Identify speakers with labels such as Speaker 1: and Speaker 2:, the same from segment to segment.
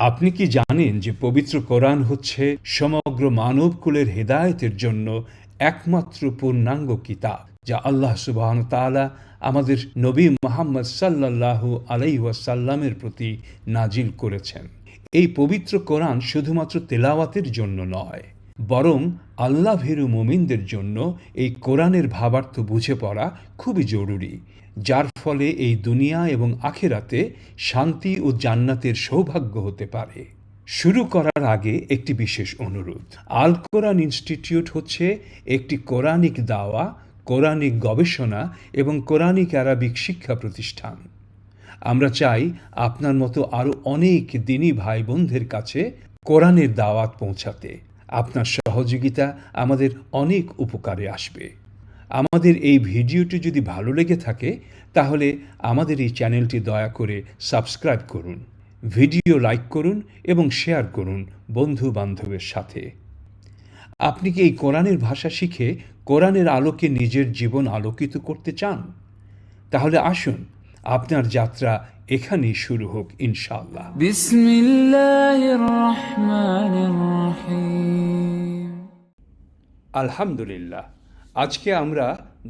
Speaker 1: আপনি কি জানেন যে পবিত্র কোরআন হচ্ছে সমগ্র মানবকুলের হেদায়েতের জন্য একমাত্র পূর্ণাঙ্গ কিতাব, যা আল্লাহ সুবাহ তাআলা আমাদের নবী মোহাম্মদ সাল্লাল্লাহু আলাইহি ওয়াসাল্লামের প্রতি নাজিল করেছেন। এই পবিত্র কোরআন শুধুমাত্র তেলাওয়াতের জন্য নয়, বরং আল্লাহ ভেরু মোমিনদের জন্য এই কোরআনের ভাবার্থ বুঝে পড়া খুবই জরুরি। যার ফলে এই দুনিয়া এবং আখেরাতে শান্তি ও জান্নাতের সৌভাগ্য হতে পারে। শুরু করার আগে একটি বিশেষ অনুরোধ। আল কোরআন ইনস্টিটিউট হচ্ছে একটি কোরআনিক দাওয়া, কোরআনিক গবেষণা এবং কোরআনিক আরবিক শিক্ষা প্রতিষ্ঠান। আমরা চাই আপনার মতো আরও অনেক দিনী ভাই বোনদের কাছে কোরআনের দাওয়াত পৌঁছাতে। আপনার সহযোগিতা আমাদের অনেক উপকারে আসবে। আমাদের এই ভিডিওটি যদি ভালো লেগে থাকে তাহলে আমাদের এই চ্যানেলটি দয়া করে সাবস্ক্রাইব করুন ভিডিও লাইক করুন এবং শেয়ার করুন বন্ধু বান্ধবের সাথে। আপনি কি এই কোরআনের ভাষা শিখে কোরআনের আলোকে নিজের জীবন আলোকিত করতে চান? তাহলে আসুন আপনার যাত্রা এখানেই শুরু হোক
Speaker 2: ইনশাল্লাহ
Speaker 1: আলহামদুলিল্লাহ। আজকে আমরা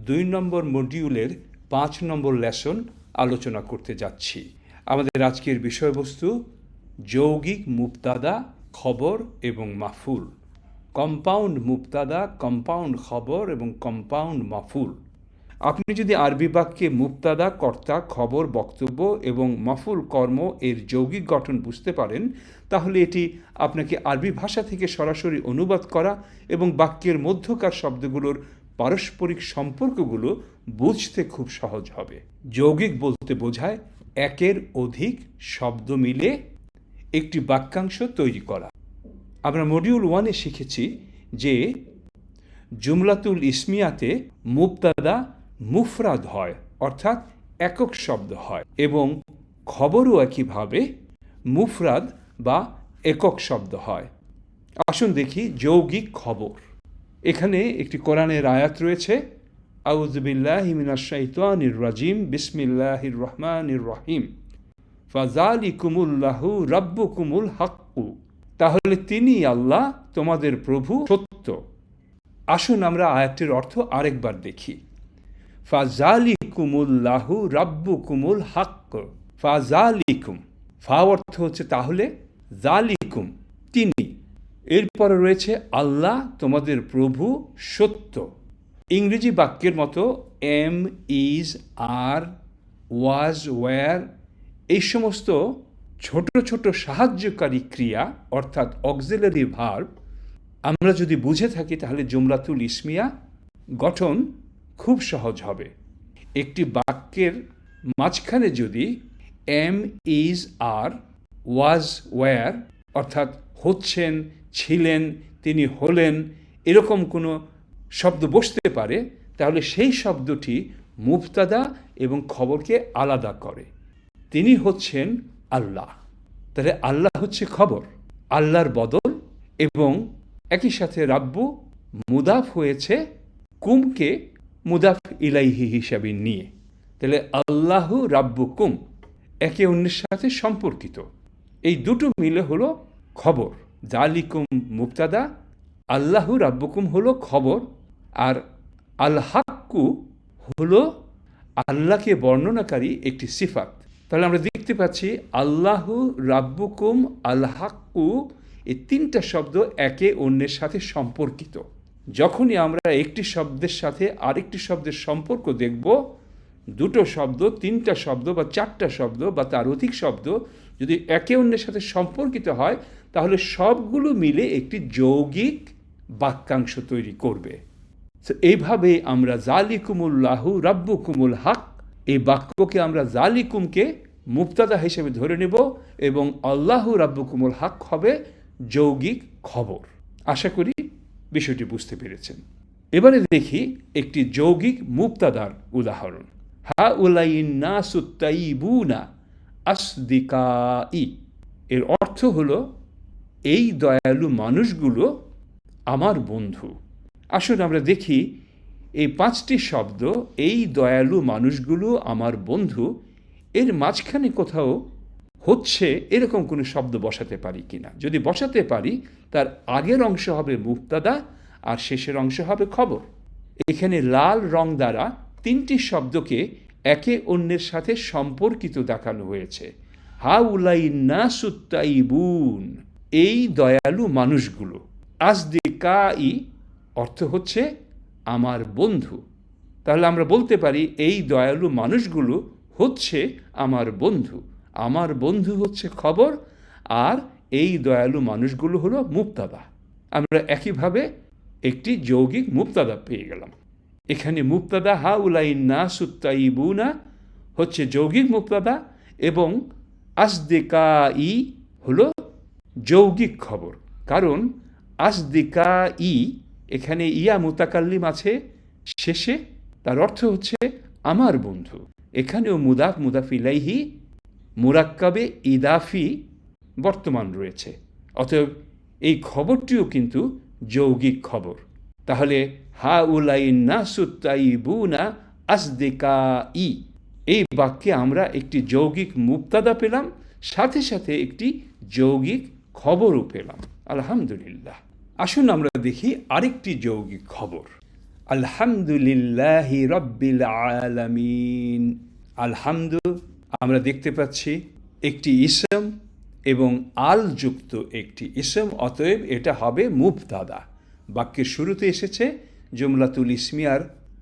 Speaker 1: দুই নম্বর মডিউলের পাঁচ নম্বর লেসন আলোচনা করতে যাচ্ছি। আমাদের আজকের বিষয়বস্তু যৌগিক মুক্তাদা খবর এবং মাফুল। কম্পাউন্ড মুক্তাদা কম্পাউন্ড খবর এবং কম্পাউন্ড মাফুল। আপনি যদি আরবি বাক্যে মুক্তাদা কর্তা, খবর, বক্তব্য এবং মাফুল, কর্ম এর যৌগিক গঠন বুঝতে পারেন, তাহলে এটি আপনাকে আরবি ভাষা থেকে সরাসরি অনুবাদ করা এবং বাক্যের মধ্যকার শব্দগুলোর পারস্পরিক সম্পর্কগুলো বুঝতে খুব সহজ হবে। যৌগিক বলতে বোঝায় একের অধিক শব্দ মিলে একটি বাক্যাংশ তৈরি করা। আমরা মডিউল ওয়ানে শিখেছি যে জুমলাতুল ইসমিয়াতে মুক্তাদা মুফরাদ হয়, অর্থাৎ একক শব্দ হয় এবং খবরও একইভাবে মুফরাদ বা একক শব্দ হয়। আসুন দেখি যৌগিক খবর। এখানে একটি কোরআনের আয়াত রয়েছে আউজবিল্লাহ মিনাশাইতানির রাজিম, বিসমিল্লাহির রহমানির রহিম। ফাজালিকুমুল্লাহু রাব্বুকুমুল হাক্কু। তাহলে তিনি আল্লাহ, তোমাদের প্রভু সত্য। আসুন আমরা আয়াতটির অর্থ আরেকবার দেখি। ফাজালিকুমুল্লাহু রাব্বুকুমুল হাক্ক। ফাজালিকুম ফা অর্থ হচ্ছে তাহলে, জালিকুম। তিনি। এরপরে রয়েছে আল্লাহ তোমাদের প্রভু সত্য। ইংরেজি বাক্যের মতো am is, are, was, were, এই সমস্ত ছোট ছোট সাহায্যকারী ক্রিয়া, অর্থাৎ অক্সিলারি ভার্ব, আমরা যদি বুঝে থাকি তাহলে জুমলাতুল ইসমিয়া গঠন খুব সহজ হবে। একটি বাক্যের মাঝখানে যদি am is, are, was, were, অর্থাৎ হচ্ছেন ছিলেন, তিনি হলেন, এরকম কোনো শব্দ বসতে পারে, তাহলে সেই শব্দটি মুফতাদা এবং খবরকে আলাদা করে। তিনি হচ্ছেন আল্লাহ। তাহলে আল্লাহ হচ্ছে খবর, আল্লাহর বদল এবং একই সাথে রাব্বু মুদাফ হয়েছে কুমকে মুদাফ ইলাইহি হিসাবে নিয়ে। তাহলে আল্লাহ রাব্বু কুম একে অন্যের সাথে সম্পর্কিত। এই দুটো মিলে হলো খবর। জালিকুম মুক্তাদা আল্লাহু রাব্বুকুম হলো খবর, আর আল হলো আল্লাহকে বর্ণনাকারী একটি সিফাত। তাহলে আমরা দেখতে পাচ্ছি আল্লাহু রাব্বুকুম, আল এই তিনটা শব্দ একে অন্যের সাথে সম্পর্কিত। যখনই আমরা একটি শব্দের সাথে আরেকটি শব্দের সম্পর্ক দেখব, দুটো শব্দ, তিনটা শব্দ বা চারটা শব্দ বা তার অধিক শব্দ যদি একে অন্যের সাথে সম্পর্কিত হয়, তাহলে সবগুলো মিলে একটি যৌগিক বাক্যাংশ তৈরি করবে। এইভাবে আমরা জালিকুমুল্লাহু রাব্বুকুমুল হাক, এই বাক্যকে আমরা জালিকুমকে মুক্তাদা হিসেবে ধরে নেব এবং আল্লাহু রাব্বুকুমুল হাক হবে যৌগিক খবর। আশা করি বিষয়টি বুঝতে পেরেছেন। এবারে দেখি একটি যৌগিক মুক্তাদার উদাহরণ। হা উলাইন্না সুত্তাইবুনা আসদিকাই। এর অর্থ হল, এই দয়ালু মানুষগুলো আমার বন্ধু। আসুন আমরা দেখি, এই পাঁচটি শব্দ, এই দয়ালু মানুষগুলো আমার বন্ধু, এর মাঝখানে কোথাও হচ্ছে এরকম কোনো শব্দ বসাতে পারি কিনা। যদি বসাতে পারি, তার আগের অংশ হবে মুক্তাদা আর শেষের অংশ হবে খবর। এখানে লাল রং দ্বারা তিনটি শব্দকে একে অন্যের সাথে সম্পর্কিত দেখানো হয়েছে। হা উলাই না সুত্তাইবুন এই দয়ালু মানুষগুলো। আজদিকাই অর্থ হচ্ছে আমার বন্ধু। তাহলে আমরা বলতে পারি, এই দয়ালু মানুষগুলো হচ্ছে আমার বন্ধু। আমার বন্ধু হচ্ছে খবর, আর এই দয়ালু মানুষগুলো হলো মুক্তাদা। আমরা একইভাবে একটি যৌগিক মুক্তাদা পেয়ে গেলাম। এখানে মুক্তাদা হা উলাই না সুত্তাইবুনা হচ্ছে যৌগিক মুক্তাদা এবং আসদিকা ই হলো যৌগিক খবর। কারণ আসদিকা ই এখানে ইয়া মুতাকাল্লিম আছে শেষে, তার অর্থ হচ্ছে আমার বন্ধু। এখানেও মুদাফ মুদাফিলাইহি মুরাক্কাবে ইদাফি বর্তমান রয়েছে। অতএব এই খবরটিও কিন্তু যৌগিক খবর। তাহলে হা উলাই না সুত্তাইবুনা ই এই বাক্যে আমরা একটি যৌগিক মুক্তাদা পেলাম, সাথে সাথে একটি যৌগিক খবরও পেলাম। আলহামদুলিল্লাহ। আসুন আমরা দেখি আরেকটি যৌগিক খবর। আলহামদুলিল্লাহ রব্বিল আলামিন। আলহামদু, আমরা দেখতে পাচ্ছি একটি ইসম এবং আল যুক্ত একটি ইসম, অতএব এটা হবে মুফতাদা বাক্যের শুরুতে এসেছে জুমলাতুল ইসমিয়ার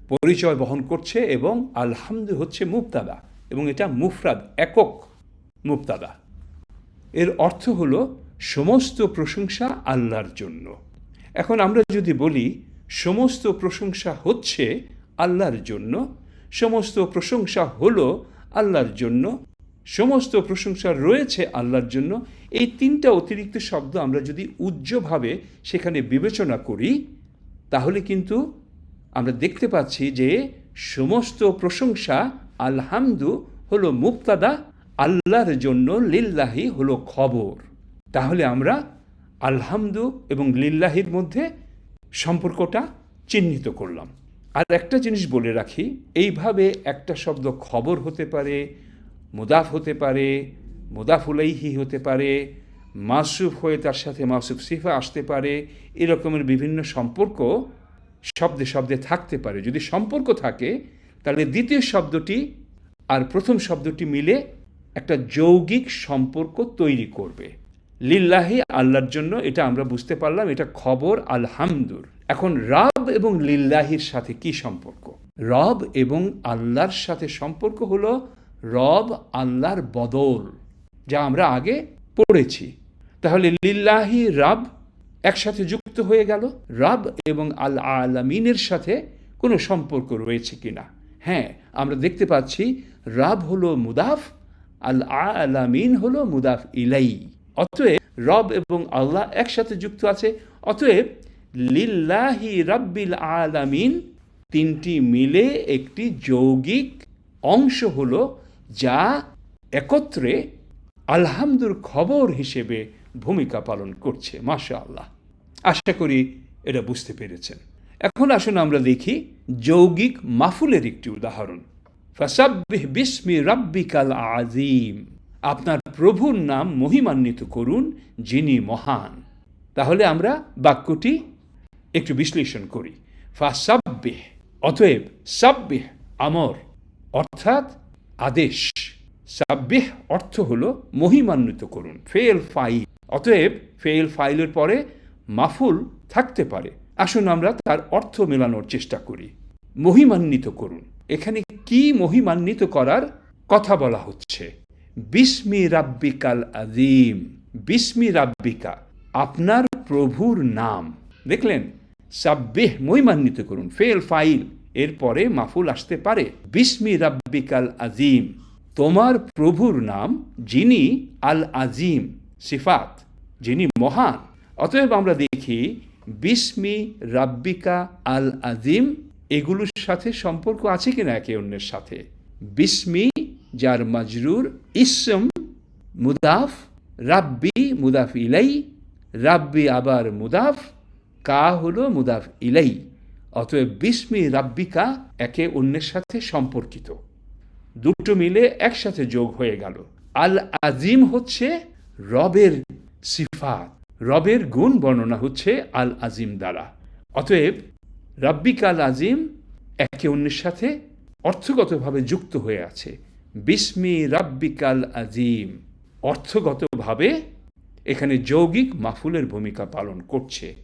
Speaker 1: পরিচয় বহন করছে এবং আলহামদু হচ্ছে মুফতাদা এবং এটা মুফরাদ, একক মুফতাদা এর অর্থ হলো সমস্ত প্রশংসা আল্লাহর জন্য। এখন আমরা যদি বলি, সমস্ত প্রশংসা হচ্ছে আল্লাহর জন্য, সমস্ত প্রশংসা হলো আল্লাহর জন্য, সমস্ত প্রশংসা রয়েছে আল্লাহর জন্য, এই তিনটা অতিরিক্ত শব্দ আমরা যদি উজ্জ্বভাবে সেখানে বিবেচনা করি তাহলে কিন্তু আমরা দেখতে পাচ্ছি যে সমস্ত প্রশংসা আলহামদু হলো মুক্তাদা আল্লাহর জন্য লিল্লাহি হলো খবর। তাহলে আমরা আলহামদু এবং লিল্লাহির মধ্যে সম্পর্কটা চিহ্নিত করলাম। আর একটা জিনিস বলে রাখি, এইভাবে একটা শব্দ খবর হতে পারে, মুদাফ হতে পারে মুদাফুলাইহি হতে পারে মাসুফ হয়ে তার সাথে মাসুফ সিফা আসতে পারে, এরকমের বিভিন্ন সম্পর্ক শব্দে শব্দে থাকতে পারে। যদি সম্পর্ক থাকে, তাহলে দ্বিতীয় শব্দটি আর প্রথম শব্দটি মিলে একটা যৌগিক সম্পর্ক তৈরি করবে। লিল্লাহি, আল্লাহর জন্য এটা আমরা বুঝতে পারলাম, এটা খবর, আলহামদুর। এখন রব এবং লিল্লাহির সাথে কি সম্পর্ক? রব এবং আল্লাহর সাথে সম্পর্ক হলো রব, আল্লাহর বদল, যা আমরা আগে পড়েছি। তাহলে লিল্লাহি রাব একসাথে যুক্ত হয়ে গেল। রাব এবং আল আলামিনের সাথে কোনো সম্পর্ক রয়েছে কিনা? হ্যাঁ আমরা দেখতে পাচ্ছি রাব হলো মুদাফ আল আলামিন হলো মুদাফ ইলাই। অতএব রব এবং আল্লাহ একসাথে যুক্ত আছে। অতএব লিল্লাহি রাব্বিল আলামিন তিনটি মিলে একটি যৌগিক অংশ হলো যা একত্রে আলহামদুর খবর হিসেবে ভূমিকা পালন করছে মাশা আল্লাহ আশা করি এটা বুঝতে পেরেছেন। এখন আসুন আমরা দেখি যৌগিক মাফুলের একটি উদাহরণ। ফাসাব্বিহ বিস্মি রাব্বিকাল আজিম আপনার প্রভুর নাম মহিমান্বিত করুন, যিনি মহান। তাহলে আমরা বাক্যটি একটু বিশ্লেষণ করি। ফাসাব্বিহ, অতএব সাব্বিহ আমর, অর্থাৎ আদেশ। সাব্বিহ অর্থ হল মহিমান্বিত করুন, ফেল ফাইল। অতএব ফেল ফাইলের পরে মাফুল থাকতে পারে। আসুন আমরা তার অর্থ মেলানোর চেষ্টা করি। মহিমান্বিত করুন। এখানে কি মহিমান্বিত করার কথা বলা হচ্ছে? বিস্মি রাব্বিকাল আজিম বিস্মি রাব্বিকা, আপনার প্রভুর নাম। দেখলেন? সাব্বিহ, মহিমান্বিত করুন। ফেল ফাইল এরপরে মাফুল আসতে পারে। বিস্মি রাব্বিকাল আজিম তোমার প্রভুর নাম যিনি আল আজিম সিফাত। যিনি মহান। অতএব আমরা দেখি, বিস্মি রাব্বিকা আল আজিম এগুলোর সাথে সম্পর্ক আছে কিনা একে অন্যের সাথে? বিস্মি যার মাজরুর, ইসম মুদাফ রাব্বি মুদাফ ইলাই রাব্বি আবার মুদাফ কা হলো মুদাফ ইলাই অতএব বিস্মি রাব্বিকা একে অন্যের সাথে সম্পর্কিত। দুটো মিলে একসাথে যোগ হয়ে গেল। আল আজিম হচ্ছে রবের সিফাত। রবের গুণ বর্ণনা হচ্ছে আল আজিম দ্বারা। অতএব রাব্বিক আল আজিম একে অন্যের সাথে অর্থগতভাবে যুক্ত হয়ে আছে। বিস্মি রাব্বিকাল আজিম। অর্থগতভাবে এখানে যৌগিক মাফুলের ভূমিকা পালন করছে।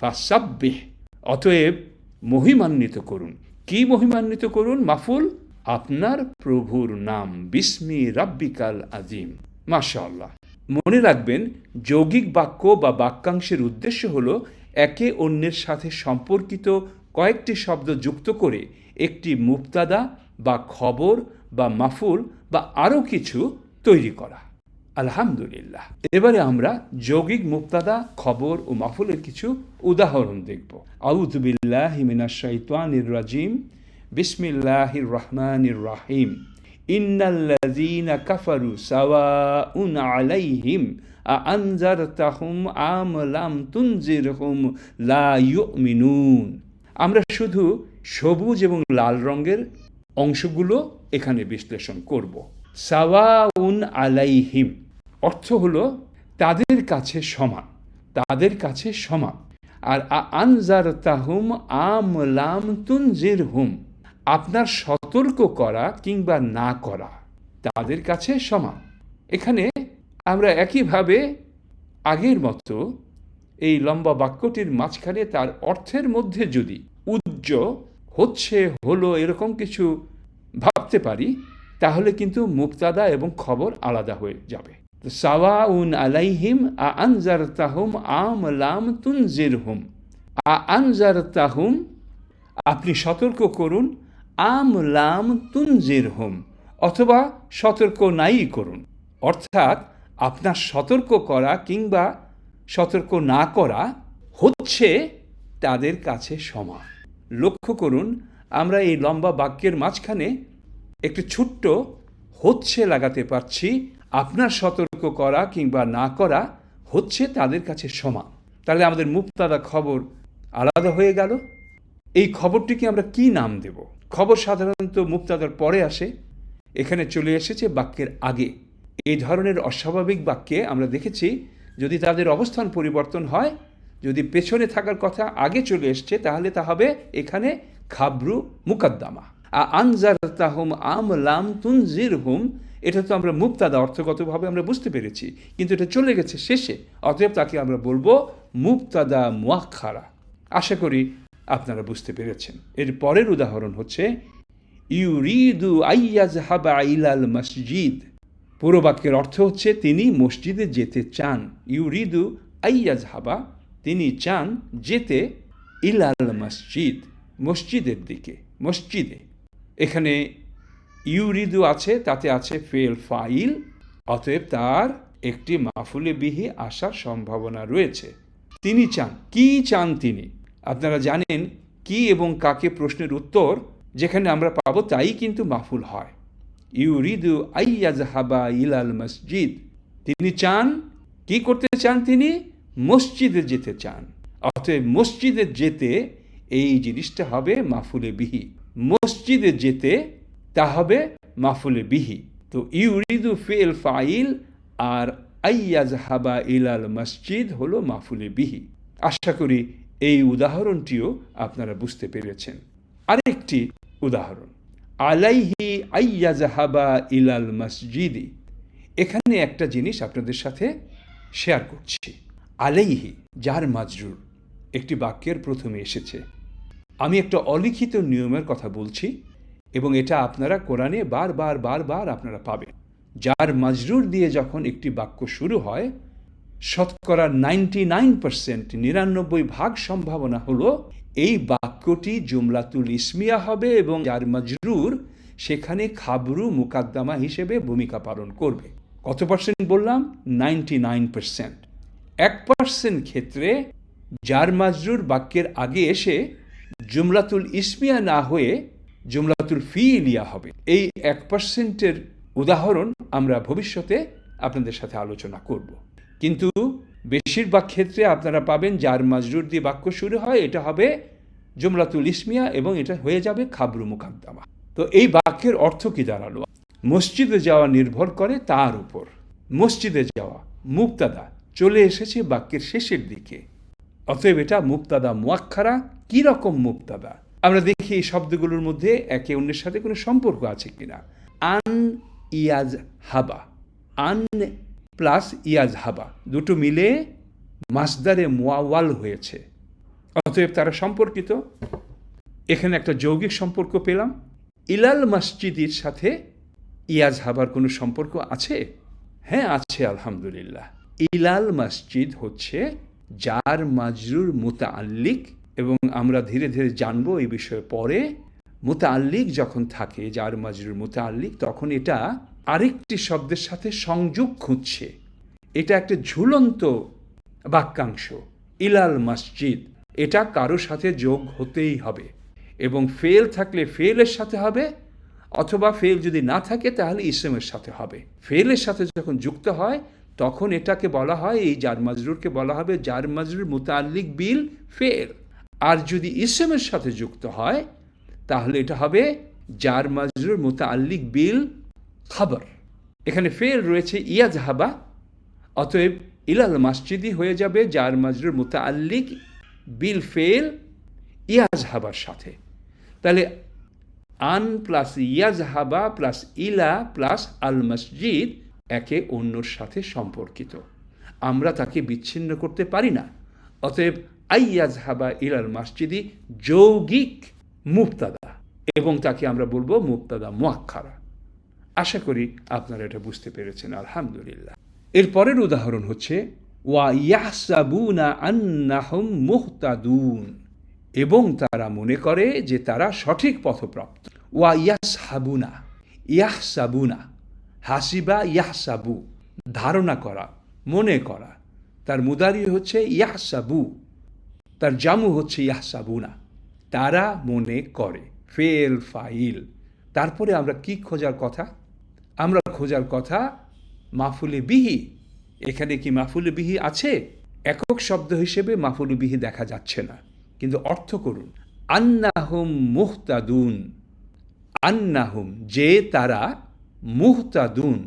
Speaker 1: ফাসাব্বিহ। অতএব মহিমান্বিত করুন। কি মহিমান্বিত করুন মাফুল? আপনার প্রভুর নাম। বিস্মি রাব্বিকাল আজিম। মাশাআল্লাহ। মনে রাখবেন, যৌগিক বাক্য বা বাক্যাংশের উদ্দেশ্য হল একে অন্যের সাথে সম্পর্কিত কয়েকটি শব্দ যুক্ত করে একটি মুক্তাদা বা খবর বা মাফুল বা আরও কিছু তৈরি করা। আলহামদুলিল্লাহ। এবারে আমরা যৌগিক মুক্তাদা খবর ও মাফুলের কিছু উদাহরণ দেখব। আউদুবিল্লাহ হিমিনা শৈতানির রাজিম। বিসমিল্লাহির রহমানির রাহিম। ইন্নাল্লাযীনা কাফারু সাওয়াউন আলাইহিম আনজারতাহুম আম লাম তুনজিরহুম লা ইউমিনুন আমরা শুধু সবুজ এবং লাল রঙের অংশগুলো এখানে বিশ্লেষণ করব। সাওয়াউন আলাইহিম অর্থ হলো তাদের কাছে সমান, তাদের কাছে সমান। আর আনজার তাহুম আম লাম তুনজির হুম আপনার সতর্ক করা কিংবা না করা তাদের কাছে সমান। এখানে আমরা একইভাবে আগের মতো এই লম্বা বাক্যটির মাঝখানে তার অর্থের মধ্যে যদি উজ্জ, হচ্ছে, হলো এরকম কিছু ভাবতে পারি, তাহলে কিন্তু মুক্তাদা এবং খবর আলাদা হয়ে যাবে। সাওয়াউন আলাইহিম আ আনজার তাহুম আম লাম তুনজির হুম আ আনজার তাহুম আপনি সতর্ক করুন আম লাম তুনজির হুম, অথবা সতর্ক নাই করুন। অর্থাৎ আপনার সতর্ক করা কিংবা সতর্ক না করা হচ্ছে তাদের কাছে সমান। লক্ষ্য করুন, আমরা এই লম্বা বাক্যের মাঝখানে একটি ছোট্ট হচ্ছে লাগাতে পারছি। আপনার সতর্ক করা কিংবা না করা হচ্ছে তাদের কাছে সমান। তাহলে আমাদের মুক্তাদা খবর আলাদা হয়ে গেল। এই খবরটিকে আমরা কি নাম দেব? খবর সাধারণত মুক্তাদার পরে আসে, এখানে চলে এসেছে বাক্যের আগে। এই ধরনের অস্বাভাবিক বাক্যে আমরা দেখেছি, যদি তাদের অবস্থান পরিবর্তন হয়, যদি পেছনে থাকার কথা আগে চলে এসছে, তাহলে তা হবে এখানে খাবরু মুকাদ্দামা। আনজার তাহুম আম লাম তুনজির হুম এটা তো আমরা মুক্তাদা অর্থগতভাবে আমরা বুঝতে পেরেছি, কিন্তু এটা চলে গেছে শেষে, অতএব তাকে আমরা বলব মুক্তাদা মুয়াক্ষারা আশা করি আপনারা বুঝতে পেরেছেন। এর পরের উদাহরণ হচ্ছে, ইউরিদু আইয়াজ হাবা ইলাল মসজিদ। পুরো বাক্যের অর্থ হচ্ছে, তিনি মসজিদে যেতে চান। ইউরিদু আইয়াজ হাবা তিনি চান যেতে ইলাল মসজিদ, মসজিদের দিকে, মসজিদে। এখানে ইউরিদু আছে, তাতে আছে ফেল ফাইল, অতএব তার একটি মাফুলে বিহি আসার সম্ভাবনা রয়েছে। তিনি চান, কি চান তিনি? আপনারা জানেন কি এবং কাকে প্রশ্নের উত্তর যেখানে আমরা পাবো তাই কিন্তু মাফুল হয়। ইউরিদু আইয়াজহাবা ইলাল মসজিদ। তিনি চান, কি করতে চান তিনি? মসজিদে যেতে চান। অতএব মসজিদে যেতে এই জিনিসটা হবে মাফুলে বিহি। মসজিদে যেতে তা হবে মাফুলে বিহি। তো ইউরিদু ফেল ফাইল আর আইয়াজ হাবা ইলাল মসজিদ হলো মাফুলে বিহি। আশা করি এই উদাহরণটিও আপনারা বুঝতে পেরেছেন। আরেকটি উদাহরণ, আলাইহি আইয়াজহাবা ইলাল মসজিদি। এখানে একটা জিনিস আপনাদের সাথে শেয়ার করছি। আলাইহি, যার মাজরুর, একটি বাক্যের প্রথমে এসেছে। আমি একটা অলিখিত নিয়মের কথা বলছি এবং এটা আপনারা কোরআনে বারবার বারবার আপনারা পাবেন। যার মাজরুর দিয়ে যখন একটি বাক্য শুরু হয় শতকরা নাইনটি নাইন পার্সেন্ট নিরানব্বই ভাগ সম্ভাবনা হলো এই বাক্যটি জুমলাতুল ইসমিয়া হবে এবং যার মাজরুর সেখানে খাবরু মুকাদ্দামা হিসেবে ভূমিকা পালন করবে। কত পার্সেন্ট বললাম? Ninety nine percent. এক পার্সেন্ট ক্ষেত্রে যার মাজরুর বাক্যের আগে এসে জুমলাতুল ইসমিয়া না হয়ে জুমলাতুল ফিলিয়া হবে। এই এক পার্সেন্টের উদাহরণ আমরা ভবিষ্যতে আপনাদের সাথে আলোচনা করব। কিন্তু বেশিরভাগ ক্ষেত্রে আপনারা পাবেন যার মাজরুর দিয়ে বাক্য শুরু হয়, এটা হবে জুমলাতুল ইসমিয়া এবং এটা হয়ে যাবে খাবরু মুকাদ্দামা। তো এই বাক্যের অর্থ কি দাঁড়াল? মসজিদে যাওয়া নির্ভর করে তার উপর। মসজিদে যাওয়া মুক্তাদা চলে এসেছে বাক্যের শেষের দিকে। অতএব এটা মুক্তাদা মুয়াক্ষারা কি রকম মুক্তাদা আমরা দেখি এই শব্দগুলোর মধ্যে একে অন্যের সাথে কোনো সম্পর্ক আছে কিনা। আন ইয়াজ হাবা আন প্লাস ইয়াজ হাবা। দুটো মিলে মাসদারে মোয়াওয়াল হয়েছে। অতএব তারা সম্পর্কিত। এখানে একটা যৌগিক সম্পর্ক পেলাম। ইলাল মসজিদের সাথে ইয়াজ হাবার কোনো সম্পর্ক আছে? হ্যাঁ আছে, আলহামদুলিল্লাহ। ইলাল মসজিদ হচ্ছে যার মাজরুর মুতাআল্লিক এবং আমরা ধীরে ধীরে জানব এই বিষয়ে পরে। মুতাআল্লিক যখন থাকে, যার মাজরুর মুতাআল্লিক, তখন এটা আরেকটি শব্দের সাথে সংযোগ খুঁজছে। এটা একটা ঝুলন্ত বাক্যাংশ। ইলাল মসজিদ। এটা কারও সাথে যোগ হতেই হবে। এবং ফেল থাকলে ফেলের সাথে হবে, অথবা ফেল যদি না থাকে, তাহলে ইসলামের সাথে হবে। ফেলের সাথে যখন যুক্ত হয়, তখন এটাকে বলা হয়, এই জার মাজরুরকে বলা হবে জার মাজরুর মুতাল্লিক বিল ফেল। আর যদি ইসলামের সাথে যুক্ত হয়, তাহলে এটা হবে জার মাজরুর মুতাল্লিক বিল খাবার। এখানে ফের রয়েছে ইয়াজ হাবা অতএব ইলাল মসজিদি হয়ে যাবে যার মাজরুর মুতাল্লিক বিল ফেল ইয়াজ হাবার সাথে। তাহলে আন প্লাস ইয়াজ হাবা প্লাস ইলা প্লাস আল মসজিদ একে অন্যর সাথে সম্পর্কিত। আমরা তাকে বিচ্ছিন্ন করতে পারি না। অতএব আইয়াজ হাবা ইলাল মসজিদি যৌগিক মুক্তাদা এবং তাকে আমরা বলব মুক্তাদা মোয়াক্ষারা আশা করি আপনারা এটা বুঝতে পেরেছেন, আলহামদুলিল্লাহ। এর পরের উদাহরণ হচ্ছে, ওয়া মুহতাদুন। এবং তারা মনে করে যে তারা সঠিক পথপ্রাপ্ত। ওয়া ইয়াসহাবুনা। ইয়াহসাবুনা। হাসিবা ইয়াহসাবু। ধারণা করা। মনে করা। তার মুদারি হচ্ছে ইয়াহসাবু। তার জামু হচ্ছে ইয়াহসাবুনা। তারা মনে করে। Fail file. তারপরে আমরা কি খোঁজার কথা? খোঁজার কথা, মাফুলে বিহি। এখানে কি মাফুলে বিহি আছে? একক শব্দ হিসেবে মাফুলে বিহি দেখা যাচ্ছে না। কিন্তু অর্থ করুন। আন্নাহুম মুহতাদুন। আন্নাহুম, যে তারা মুহতাদুন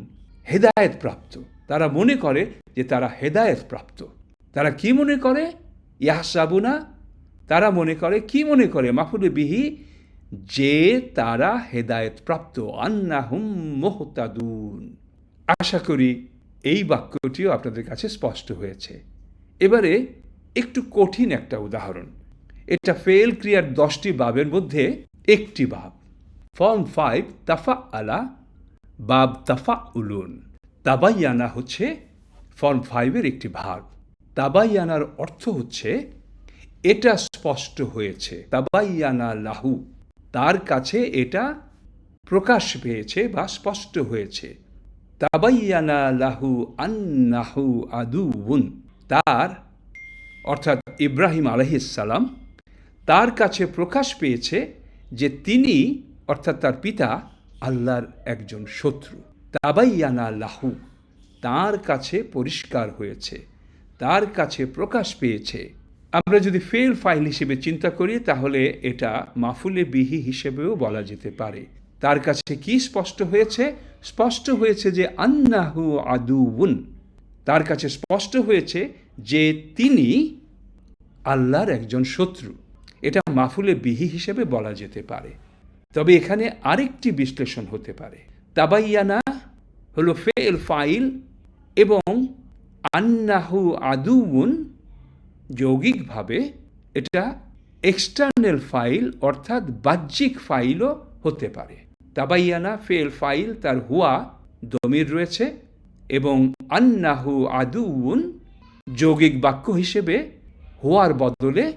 Speaker 1: হেদায়েত প্রাপ্ত তারা মনে করে যে তারা হেদায়েত প্রাপ্ত তারা কি মনে করে? ইয়াহসাবুনা, তারা মনে করে, কি মনে করে? মাফুলে বিহি যে তারা হেদায়েত প্রাপ্ত। আন্নাহুম মোহতাদুন। আশা করি এই বাক্যটিও আপনাদের কাছে স্পষ্ট হয়েছে। এবারে একটু কঠিন একটা উদাহরণ। এটা ফেল ক্রিয়ার দশটি বাবের মধ্যে একটি বাব। ফর্ম ফাইভ তাফা আলা বাব তাফা উলুন তাবাইয়ানা হচ্ছে ফর্ম ফাইভের একটি ভাগ। তাবাইয়ানার অর্থ হচ্ছে, এটা স্পষ্ট হয়েছে। তাবাইয়ানা লাহু। তার কাছে এটা প্রকাশ পেয়েছে বা স্পষ্ট হয়েছে। তাবাইয়ানা লাহু আন্নাহু আদুউন। তার, অর্থাৎ ইব্রাহিম আলহিসাল্লাম তার কাছে প্রকাশ পেয়েছে যে তিনি, অর্থাৎ তার পিতা, আল্লাহর একজন শত্রু। তাবাইয়ানা লাহু, তার কাছে পরিষ্কার হয়েছে, তার কাছে প্রকাশ পেয়েছে আমরা যদি ফেল ফাইল হিসেবে চিন্তা করি, তাহলে এটা মাফুলে বিহি হিসেবেও বলা যেতে পারে। তার কাছে কি স্পষ্ট হয়েছে? স্পষ্ট হয়েছে যে আন্নাহু আদুউন। তার কাছে স্পষ্ট হয়েছে যে তিনি আল্লাহর একজন শত্রু। এটা মাফুলে বিহি হিসেবে বলা যেতে পারে। তবে এখানে আরেকটি বিশ্লেষণ হতে পারে। তাবাইয়ানা হলো ফেল ফাইল এবং আন্নাহু আদুউন যৌগিকভাবে এটা এক্সটার্নাল ফাইল অর্থাৎ বাহ্যিক ফাইলও হতে পারে। তাবাইয়ানা ফেল ফাইল তার হুয়া দমির রয়েছে এবং আন্নাহু আদুউন যৌগিক বাক্য হিসেবে হওয়ার বদলে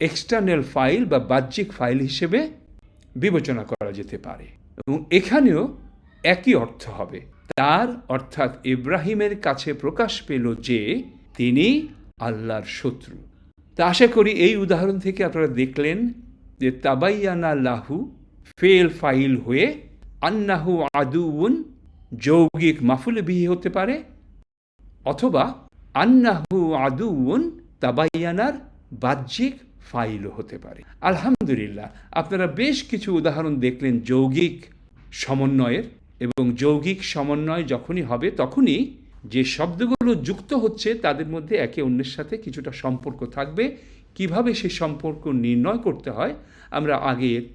Speaker 1: এক্সটার্নাল ফাইল বা বাহ্যিক ফাইল হিসেবে বিবেচনা করা যেতে পারে। এবং এখানেও একই অর্থ হবে। তার, অর্থাৎ ইব্রাহিমের কাছে প্রকাশ পেল যে তিনি আল্লাহর শত্রু। তা আশা করি এই উদাহরণ থেকে আপনারা দেখলেন যে তাবাইয়ানা লাহু ফেল ফাইল হয়ে আন্নাহু আদুউন যৌগিক মাফুলে বিহি হতে পারে, অথবা আন্নাহু আদুউন তাবাইয়ানার বাহ্যিক ফাইলও হতে পারে। আলহামদুলিল্লাহ, আপনারা বেশ কিছু উদাহরণ দেখলেন যৌগিক সমন্বয়ের, এবং যৌগিক সমন্বয় যখনই হবে তখনই যে শব্দগুলো যুক্ত হচ্ছে, তাদের মধ্যে একে অন্যের সাথে কিছুটা সম্পর্ক থাকবে। কীভাবে সেই সম্পর্ক নির্ণয় করতে হয়, আমরা আগে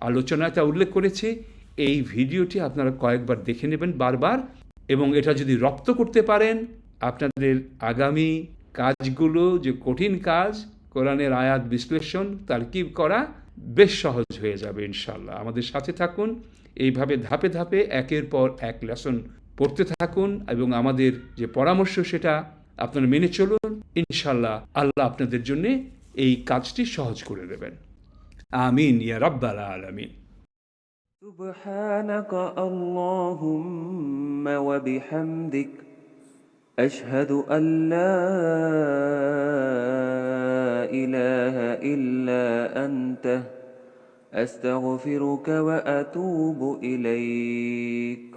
Speaker 1: আলোচনায় তা উল্লেখ করেছি। এই ভিডিওটি আপনারা কয়েকবার দেখে নেবেন বারবার। এবং এটা যদি রপ্ত করতে পারেন, আপনাদের আগামী কাজগুলো, যে কঠিন কাজ, কোরআনের আয়াত বিশ্লেষণ, তারকিব করা বেশ সহজ হয়ে যাবে ইনশাল্লাহ আমাদের সাথে থাকুন। এইভাবে ধাপে ধাপে একের পর এক লেসন পড়তে থাকুন এবং আমাদের যে পরামর্শ সেটা আপনারা মেনে চলুন ইনশাল্লাহ আল্লাহ আপনাদের জন্য এই কাজটি সহজ করে দেবেন আমিন ইয়া রাব্বাল আলামিন
Speaker 3: سبحانك اللهم وبحمدك أشهد أن لا إله إلا أنت أستغفرك وأتوب إليك